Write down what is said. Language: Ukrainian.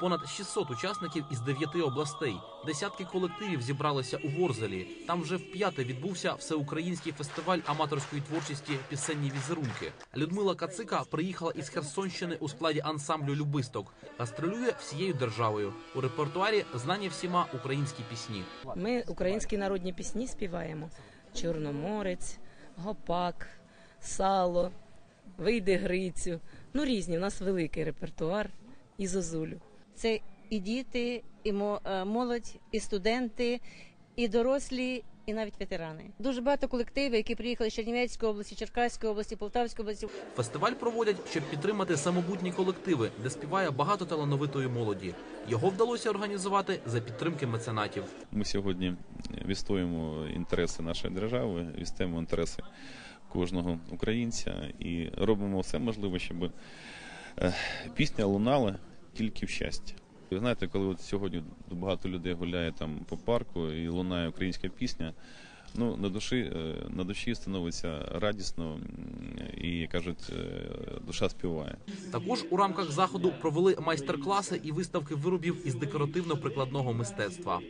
Понад 600 учасників із дев'яти областей. Десятки колективів зібралися у Ворзелі. Там вже вп'яте відбувся всеукраїнський фестиваль аматорської творчості пісенні візерунки. Людмила Кацика приїхала із Херсонщини у складі ансамблю Любисток. Гастролює всією державою. У репертуарі знані всіма українські пісні. Ми українські народні пісні співаємо: Чорноморець, Гопак, Сало, Вийди Грицю. Ну різні. У нас великий репертуар і зозулю. Це і діти, і е, молодь, і студенти, і дорослі, і навіть ветерани. Дуже багато колективів, які приїхали з Чернівецької області, Черкаської області, Полтавської області. Фестиваль проводять, щоб підтримати самобутні колективи, де співає багато талановитої молоді. Його вдалося організувати за підтримки меценатів. Ми сьогодні відстоюємо інтереси нашої держави, відстоюємо інтереси кожного українця і робимо все можливе, щоб е, пісня лунала тільки в щастя. Ви знаєте, коли от сьогодні багато людей гуляє там по парку і лунає українська пісня. Ну, на душі, е, на душі становиться радісно і кажуть, е, душа співає. Також у рамках заходу провели майстер-класи і виставки виробів із декоративно-прикладного мистецтва.